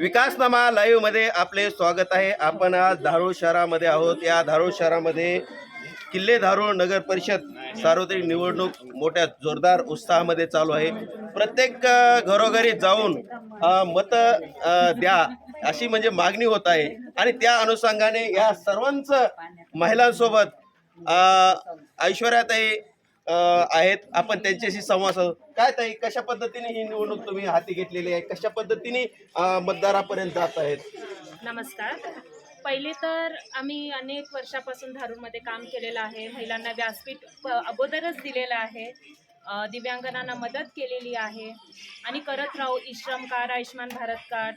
विकासनामा लाईव्हमध्ये आपले स्वागत आहे. आपण आज धारूळ शहरामध्ये आहोत. या धारूळ शहरामध्ये किल्ले धारूळ नगर परिषद सार्वत्रिक निवडणूक मोठ्या जोरदार उत्साहामध्ये चालू आहे. प्रत्येक घरोघरी जाऊन मतं मत द्या अशी म्हणजे मागणी होत आहे. आणि त्या अनुषंगाने या सर्वांचं महिलांसोबत अ, ऐश्वर्याताई आहेत. आपण त्यांच्याशी संवाद साधू. काय ताई कशा पद्धतीने ही निवडणूक तुम्ही हाती घेतलेली आहे? कशा पद्धतीने मतदारापर्यंत जात आहेत? नमस्कार. पहिले तर आम्ही अनेक वर्षापासून धारूरमध्ये काम केलेलं आहे. महिलांना व्यासपीठ अगोदरच दिलेलं आहे. दिव्यांगनांना मदत केलेली आहे. आणि करत राहू इश्रम कार्ड आयुष्यमान भारत कार्ड.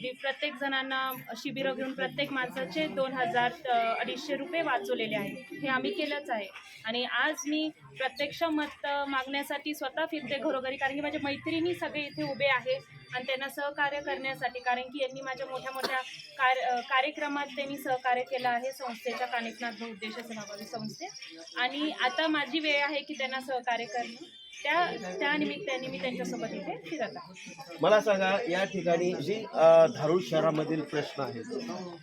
दि प्रत्येक जणांना शिबिरं घेऊन प्रत्येक माणसाचे दोन हजार अडीचशे रुपये वाचवलेले आहेत. हे आम्ही केलंच आहे. आणि आज मी प्रत्यक्ष मत मागण्यासाठी स्वतः फिरते घरोघरी कारण की माझ्या मैत्रिणी सगळे इथे उभे आहे आणि त्यांना सहकार्य करण्यासाठी कारण की यांनी माझ्या मोठ्या मोठ्या कार्य कार्यक्रमात त्यांनी सहकार्य केलं आहे संस्थेच्या कानिकनाथ उद्देश सेवाभावी संस्थे. आणि आता माझी वेळ आहे की त्यांना सहकार्य करणं. त्या त्या निमित्ताने मी त्यांच्यासोबत इथे फिरत आहे. मला सांगा या ठिकाणी जी अ, धारूर शहरामधील प्रश्न आहेत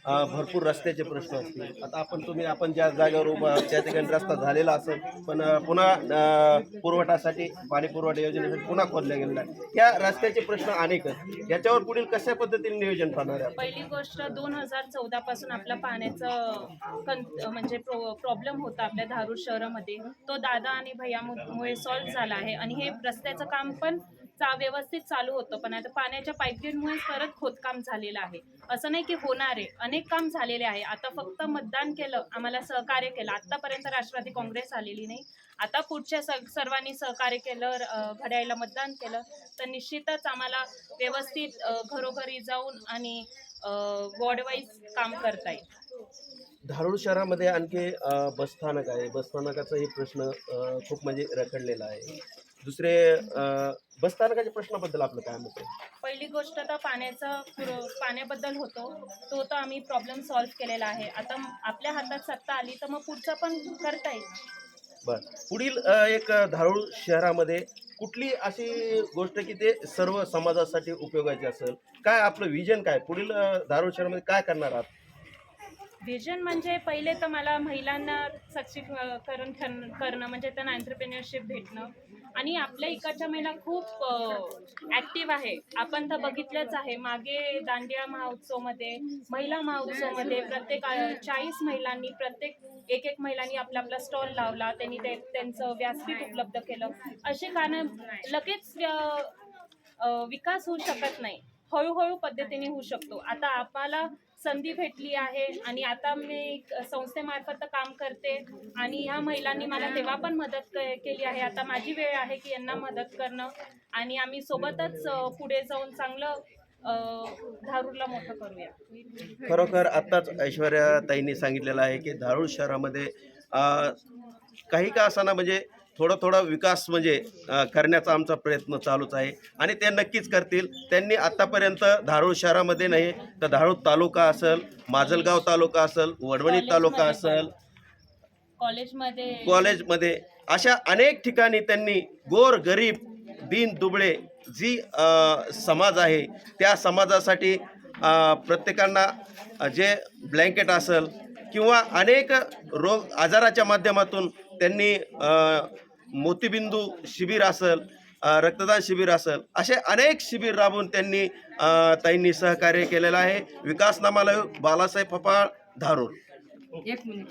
अ, भरपूर रस्त्याचे प्रश्न असतील. आता आपण तुम्ही आपण ज्या जागेवर उभा आहात, त्या ठिकाणी रस्ता झालेला असेल पण अ, पुन्हा अ, पुरवठासाठी पाणी पुरवठा योजनेसाठी पुन्हा खोदल्या गेलेला आहे या रस्त्याचे प्रश्न अनेक आहेत. याच्यावर पुढील कशा पद्धतीने नियोजन राहणार आहे? पहिली गोष्ट दोन हजार चौदा पासून आपलं पाण्याचं कन म्हणजे प्रो प्रॉब्लेम होता आपल्या धारूर शहरामध्ये. तो दादा आणि भैयामुळे सॉल्व्ह झाला आहे. आणि हे रस्त्याचं काम पण चा व्यवस्थित चालू होतं. पण आता पाण्याच्या पाईपलाईनमुळे परत खोदकाम झालेलं आहे. असं नाही की होणार आहे. अनेक काम झालेले आहे. आता फक्त मतदान केलं आम्हाला सहकार्य केलं. आतापर्यंत राष्ट्रवादी काँग्रेस आलेली नाही. आता पुढच्या सर्वांनी सहकार्य केलं अ, घड्याळीला मतदान केलं तर निश्चितच आम्हाला व्यवस्थित घरोघरी जाऊन आणि वॉर्डवाईज काम करता येईल. धारूर शहरामध्ये आणखी बसस्थानक आहे. बसस्थानकाचाही प्रश्न अ, खूप म्हणजे रखडलेला आहे. दुसरे बसस्थानकाच्या प्रश्नाबद्दल आपलं काय मत आहे? पहिली गोष्ट तर पाण्याचा पुर- पाण्याबद्दल होतो. तो तर आम्ही प्रॉब्लेम सॉल्व्ह केलेला आहे. आता आपल्या हातात सत्ता आली तर मग पुढचं पण करता येईल. बर. पुढील अ, एक अ, धारूर शहरामध्ये कुठली अशी गोष्ट की ते सर्व समाजासाठी उपयोगाची असेल? काय आपलं विजन काय? पुढील अ, धारूर शहरामध्ये काय करणार आहात? व्हिजन म्हणजे पहिले तर मला महिलांना सक्षमीकरण ठर- करणं म्हणजे त्यांना एंटरप्रेन्युअरशिप भेटणं. आणि आपल्या इकडच्या महिला खूप ॲक्टिव्ह आहे. आपण तर बघितलंच आहे. मागे दांडिया महोत्सवमध्ये महिला महोत्सवमध्ये प्रत्येक चाळीस महिलांनी प्रत्येक एक एक महिलांनी आपला आपला स्टॉल लावला. त्यांनी ते त्यांचं व्यासपीठ उपलब्ध केलं. असे कारण लगेच विकास होऊ शकत नाही. हळूहळू पद्धतीने होऊ शकतो. आता आम्हाला संधी भेटली आहे आणि आता मी संस्थेमार्फत काम करते आणि ह्या महिलांनी मला तेव्हा पण मदत केली आहे. आता माझी वेळ आहे की यांना मदत करणं आणि आम्ही सोबतच पुढे जाऊन चांगलं धारूरला मोठं करूया. खरोखर आत्ताच ऐश्वर्याताईंनी सांगितलेलं आहे की धारूर शहरामध्ये काही का असाना म्हणजे थोडा थोडा विकास म्हणजे करण्याचा आमचा प्रयत्न चालूच आहे. आणि ते नक्कीच करतील. त्यांनी आत्तापर्यंत धारूर शहरामध्ये नाही तर धारूर तालुका असेल माजलगाव तालुका असेल वडवणी तालुका असेल. कॉलेजमध्ये. कॉलेजमध्ये अशा अनेक ठिकाणी त्यांनी गोर गरीब दीन दुबळे जी अ, समाज आहे त्या समाजासाठी प्रत्येकांना जे ब्लँकेट असेल किंवा अनेक रोग आजाराच्या माध्यमातून त्यांनी मोतीबिंदू शिबिर असेल रक्तदान शिबिर असेल असे अनेक शिबिर राबवून त्यांनी ताईंनी सहकार्य केलेलं आहे. विकासनामालय बालासाहेब फपाळ धारूर. एक मिनिट.